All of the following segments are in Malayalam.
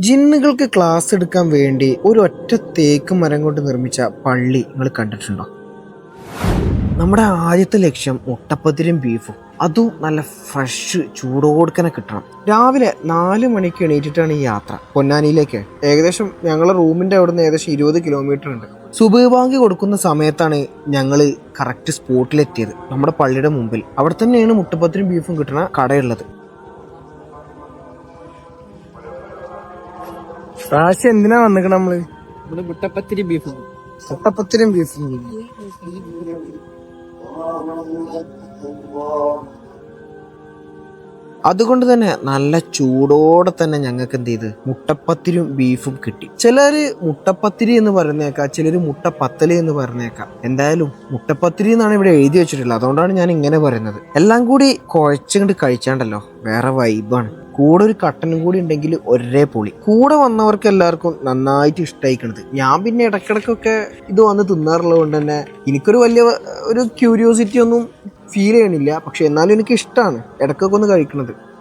ജിന്നുകൾക്ക് ക്ലാസ് എടുക്കാൻ വേണ്ടി ഒരു ഒറ്റ തേക്ക് മരം കൊണ്ട് നിർമ്മിച്ച പള്ളി നിങ്ങൾ കണ്ടിട്ടുണ്ടോ? നമ്മുടെ ആദ്യത്തെ ലക്ഷ്യം മുട്ടപ്പത്തിരും ബീഫും. അതും നല്ല ഫ്രഷ് ചൂടോടുക്കനെ കിട്ടണം. രാവിലെ നാല് മണിക്ക് എണീറ്റിട്ടാണ് ഈ യാത്ര. പൊന്നാനിയിലേക്ക്. ഏകദേശം ഞങ്ങളുടെ റൂമിന്റെ അവിടുന്ന് ഏകദേശം ഇരുപത് കിലോമീറ്റർ ഉണ്ട്. സുബൈബാങ്കി കൊടുക്കുന്ന സമയത്താണ് ഞങ്ങൾ കറക്റ്റ് സ്പോട്ടിലെത്തിയത് നമ്മുടെ പള്ളിയുടെ മുമ്പിൽ. അവിടെ തന്നെയാണ് മുട്ടപ്പത്തിരും ബീഫും കിട്ടുന്ന കടയുള്ളത്. പ്രാവശ്യം എന്തിനാ വന്നിക്കണ നമ്മൾ? നമ്മൾ മുട്ടപ്പത്തിരി ബീഫ് മുട്ടപ്പത്തിരും ബീഫും അതുകൊണ്ട് തന്നെ നല്ല ചൂടോടെ തന്നെ ഞങ്ങൾക്ക് എന്ത് ചെയ്ത്? മുട്ടപ്പത്തിരും ബീഫും കിട്ടി. ചിലര് മുട്ടപ്പത്തിരി എന്ന് പറഞ്ഞേക്കാം ചിലർ മുട്ടപ്പത്തൽ എന്ന് പറഞ്ഞേക്കാം. എന്തായാലും മുട്ടപ്പത്തിരി എന്നാണ് ഇവിടെ എഴുതി വെച്ചിട്ടുള്ളത്. അതുകൊണ്ടാണ് ഞാൻ ഇങ്ങനെ പറയുന്നത്. എല്ലാം കൂടി കുഴച്ചുകൊണ്ട് കഴിച്ചാണ്ടല്ലോ. വേറെ വൈബാണ് കൂടെ ഒരു കട്ടനും കൂടി ഉണ്ടെങ്കിൽ ഒരേ പൊളി. കൂടെ വന്നവർക്ക് എല്ലാവർക്കും നന്നായിട്ട് ഇഷ്ടമായിക്കണത് ഞാൻ പിന്നെ ഇടക്കിടക്കൊക്കെ ഇത് വന്ന് തിന്നാറുള്ളത് കൊണ്ട് തന്നെ എനിക്കൊരു വലിയ ഒരു ക്യൂരിയോസിറ്റി ഒന്നും ഫീൽ ചെയ്യണില്ല. പക്ഷെ എന്നാലും എനിക്ക് ഇഷ്ടമാണ് ഇടക്കൊക്കെ ഒന്ന് കഴിക്കുന്നത്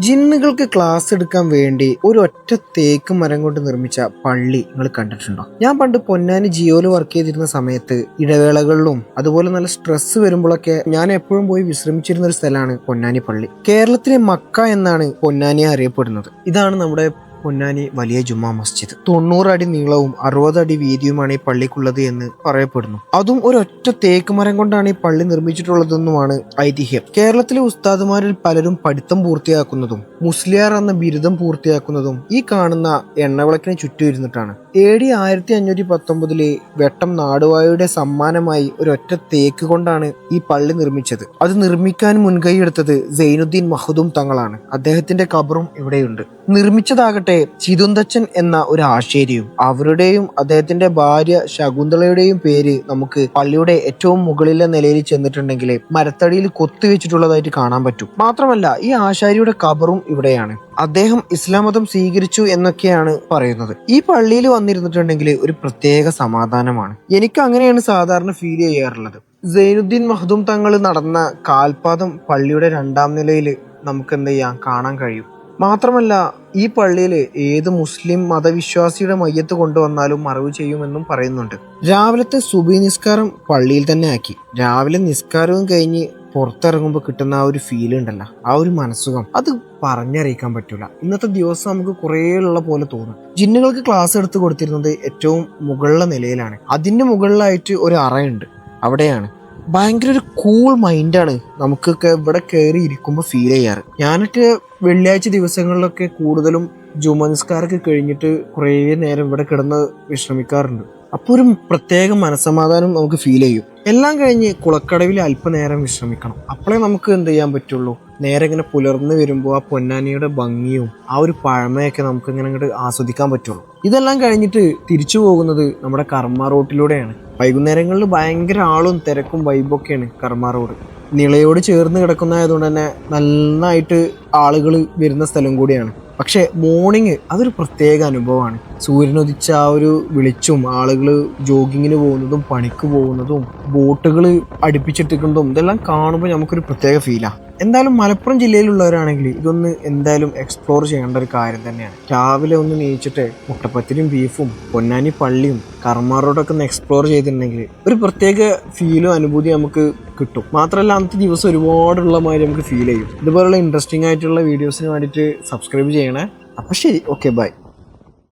ജിന്നുകൾക്ക് ക്ലാസ് എടുക്കാൻ വേണ്ടി ഒരു ഒറ്റ തേക്ക് മരം കൊണ്ട് നിർമ്മിച്ച പള്ളി നിങ്ങൾ കണ്ടിട്ടുണ്ടോ? ഞാൻ പണ്ട് പൊന്നാനി ജിയോയിൽ വർക്ക് ചെയ്തിരുന്ന സമയത്ത് ഇടവേളകളിലും അതുപോലെ നല്ല സ്ട്രെസ് വരുമ്പോഴൊക്കെ ഞാൻ എപ്പോഴും പോയി വിശ്രമിച്ചിരുന്ന ഒരു സ്ഥലമാണ് പൊന്നാനി പള്ളി. കേരളത്തിലെ മക്ക എന്നാണ് പൊന്നാനിയെ അറിയപ്പെടുന്നത്. ഇതാണ് നമ്മുടെ പൊന്നാനി വലിയ ജുമാ മസ്ജിദ്. തൊണ്ണൂറ് അടി നീളവും അറുപത് അടി വീതിയുമാണ് ഈ പള്ളിക്കുള്ളത് എന്ന് പറയപ്പെടുന്നു. അതും ഒരൊറ്റ തേക്ക് മരം കൊണ്ടാണ് ഈ പള്ളി നിർമ്മിച്ചിട്ടുള്ളതെന്നുമാണ് ഐതിഹ്യം. കേരളത്തിലെ ഉസ്താദുമാരിൽ പലരും പഠിത്തം പൂർത്തിയാക്കുന്നതും മുസ്ലിയാർ എന്ന ബിരുദം പൂർത്തിയാക്കുന്നതും ഈ കാണുന്ന എണ്ണവിളക്കിന് ചുറ്റും ഇരുന്നിട്ടാണ് എ ഡി ആയിരത്തി അഞ്ഞൂറ്റി പത്തൊമ്പതിലെ വെട്ടം നാടുവായുടെ സമ്മാനമായി ഒരൊറ്റ തേക്ക് കൊണ്ടാണ് ഈ പള്ളി നിർമ്മിച്ചത്. അത് നിർമ്മിക്കാൻ മുൻകൈയെടുത്തത് സൈനുദ്ദീൻ മഹദൂം തങ്ങളാണ്. അദ്ദേഹത്തിന്റെ കബറും ഇവിടെയുണ്ട്. നിർമ്മിച്ചതാകട്ടെ ചിതുന്തച്ചൻ എന്ന ഒരു ആശേരിയും അവരുടെയും അദ്ദേഹത്തിന്റെ ഭാര്യ ശകുന്തളയുടെയും പേര് നമുക്ക് പള്ളിയുടെ ഏറ്റവും മുകളിലെ നിലയിൽ ചെന്നിട്ടുണ്ടെങ്കിൽ മരത്തടിയിൽ കൊത്തിവെച്ചിട്ടുള്ളതായിട്ട് കാണാൻ പറ്റും. മാത്രമല്ല ഈ ആശാരിയുടെ കബറും ഇവിടെയാണ്. അദ്ദേഹം ഇസ്ലാം മതം സ്വീകരിച്ചു എന്നൊക്കെയാണ് പറയുന്നത്. ഈ പള്ളിയിൽ വന്നിരുന്നിട്ടുണ്ടെങ്കിൽ ഒരു പ്രത്യേക സമാധാനമാണ്. എനിക്ക് അങ്ങനെയാണ് സാധാരണ ഫീൽ ചെയ്യാറുള്ളത്. സൈനുദ്ദീൻ മഹദൂം തങ്ങൾ നടന്ന കാൽപാദം പള്ളിയുടെ രണ്ടാം നിലയിൽ നമുക്ക് എന്ത് ചെയ്യാം? കാണാൻ കഴിയും. മാത്രമല്ല ഈ പള്ളിയിൽ ഏത് മുസ്ലിം മതവിശ്വാസിയുടെ മയ്യത്ത് കൊണ്ടുവന്നാലും മറവ് ചെയ്യുമെന്നും പറയുന്നുണ്ട്. രാവിലത്തെ സുബി നിസ്കാരം പള്ളിയിൽ തന്നെ ആക്കി. രാവിലെ നിസ്കാരവും കഴിഞ്ഞ് പുറത്തിറങ്ങുമ്പോൾ കിട്ടുന്ന ആ ഒരു ഫീൽ ഉണ്ടല്ലോ ആ ഒരു മനസ്സുഖം അത് പറഞ്ഞറിയിക്കാൻ പറ്റൂല. ഇന്നത്തെ ദിവസം നമുക്ക് കുറേ ഉള്ള പോലെ തോന്നും. ജിന്നുകൾക്ക് ക്ലാസ് എടുത്ത് കൊടുത്തിരുന്നത് ഏറ്റവും മുകളിലെ നിലയിലാണ്. അതിന്റെ മുകളിലായിട്ട് ഒരു അറയുണ്ട്. അവിടെയാണ്. ഭയങ്കര ഒരു കൂൾ മൈൻഡാണ് നമുക്കൊക്കെ ഇവിടെ കയറി ഇരിക്കുമ്പോൾ ഫീൽ ചെയ്യാറ്. ഞാനൊക്കെ വെള്ളിയാഴ്ച ദിവസങ്ങളിലൊക്കെ കൂടുതലും ജുമ നിസ്കാരമൊക്കെ കഴിഞ്ഞിട്ട് കുറേ നേരം ഇവിടെ കിടന്ന് വിശ്രമിക്കാറുണ്ട്. അപ്പോൾ ഒരു പ്രത്യേക മനസമാധാനം നമുക്ക് ഫീൽ ചെയ്യും. എല്ലാം കഴിഞ്ഞ് കുളക്കടവിൽ അല്പനേരം വിശ്രമിക്കണം. അപ്പോഴേ നമുക്ക് എന്ത് ചെയ്യാൻ പറ്റുള്ളൂ? നേരെ ഇങ്ങനെ പുലർന്ന് വരുമ്പോൾ ആ പൊന്നാനിയുടെ ഭംഗിയും ആ ഒരു പഴമയൊക്കെ നമുക്ക് ഇങ്ങനെ അങ്ങോട്ട് ആസ്വദിക്കാൻ പറ്റുള്ളൂ. ഇതെല്ലാം കഴിഞ്ഞിട്ട് തിരിച്ചു പോകുന്നത് നമ്മുടെ കർമ്മ റോട്ടിലൂടെയാണ്. വൈകുന്നേരങ്ങളിൽ ഭയങ്കര ആളും തിരക്കും വൈബൊക്കെയാണ് കർമ്മ റോഡ് നിളയോട് ചേർന്ന് കിടക്കുന്നതായതുകൊണ്ട് തന്നെ നന്നായിട്ട് ആളുകൾ വരുന്ന സ്ഥലം കൂടിയാണ്. പക്ഷേ മോർണിംഗ് അതൊരു പ്രത്യേക അനുഭവമാണ്. സൂര്യനുദിച്ച ആ ഒരു വിളിച്ചും ആളുകൾ ജോഗിങ്ങിന് പോകുന്നതും പണിക്ക് പോകുന്നതും ബോട്ടുകൾ അടുപ്പിച്ചിട്ടിരിക്കുന്നതും ഇതെല്ലാം കാണുമ്പോൾ നമുക്കൊരു പ്രത്യേക ഫീലാണ് എന്തായാലും മലപ്പുറം ജില്ലയിലുള്ളവരാണെങ്കിൽ ഇതൊന്ന് എന്തായാലും എക്സ്പ്ലോർ ചെയ്യേണ്ട ഒരു കാര്യം തന്നെയാണ്. രാവിലെ ഒന്ന് നീച്ചിട്ട് മുട്ടപ്പത്തിരിയും ബീഫും പൊന്നാനി പള്ളിയും കർമാറോടൊക്കെ ഒന്ന് എക്സ്പ്ലോർ ചെയ്തിട്ടുണ്ടെങ്കിൽ ഒരു പ്രത്യേക ഫീലും അനുഭൂതി നമുക്ക് കിട്ടും. മാത്രമല്ല അന്നത്തെ ദിവസം ഒരുപാടുള്ള മാതിരി നമുക്ക് ഫീൽ ചെയ്യും. ഇതുപോലുള്ള ഇൻട്രസ്റ്റിംഗ് ആയിട്ടുള്ള വീഡിയോസിന് വേണ്ടിയിട്ട് സബ്സ്ക്രൈബ് ചെയ്യണേ. അപ്പോൾ ശരി ഓക്കെ ബൈ